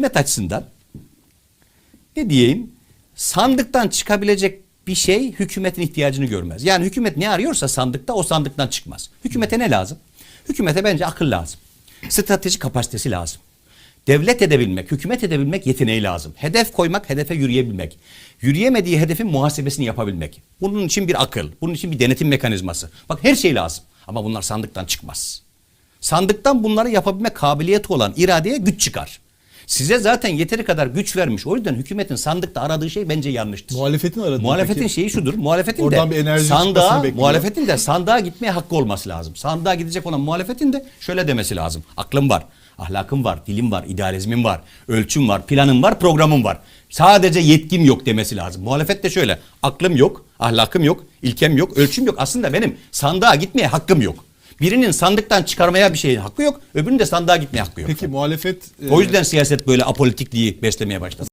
hükümet açısından ne diyeyim sandıktan çıkabilecek bir şey hükümetin ihtiyacını görmez. Yani hükümet ne arıyorsa sandıkta o sandıktan çıkmaz. Hükümete ne lazım? Hükümete bence akıl lazım. Strateji kapasitesi lazım. Devlet edebilmek, hükümet edebilmek yeteneği lazım. Hedef koymak, hedefe yürüyebilmek. Yürüyemediği hedefin muhasebesini yapabilmek. Bunun için bir akıl, bunun için bir denetim mekanizması. Bak her şey lazım ama bunlar sandıktan çıkmaz. Sandıktan bunları yapabilme kabiliyeti olan iradeye güç çıkar. Size zaten yeteri kadar güç vermiş. O yüzden hükümetin sandıkta aradığı şey bence yanlıştır. Muhalefetin aradığı Muhalefetin peki? şeyi şudur. Muhalefetin Oradan de bir enerji sandığa, muhalefetin de sandığa gitmeye hakkı olması lazım. Sandığa gidecek olan muhalefetin de şöyle demesi lazım. Aklım var, ahlakım var, dilim var, idealizmim var, ölçüm var, planım var, programım var. Sadece yetkim yok demesi lazım. Muhalefet de şöyle. Aklım yok, ahlakım yok, ilkem yok, ölçüm yok. Aslında benim sandığa gitmeye hakkım yok. Birinin sandıktan çıkarmaya bir şeyin hakkı yok, öbürünün de sandığa gitmeye hakkı yok. Peki muhalefet e, O yüzden siyaset böyle apolitikliği beslemeye başladı.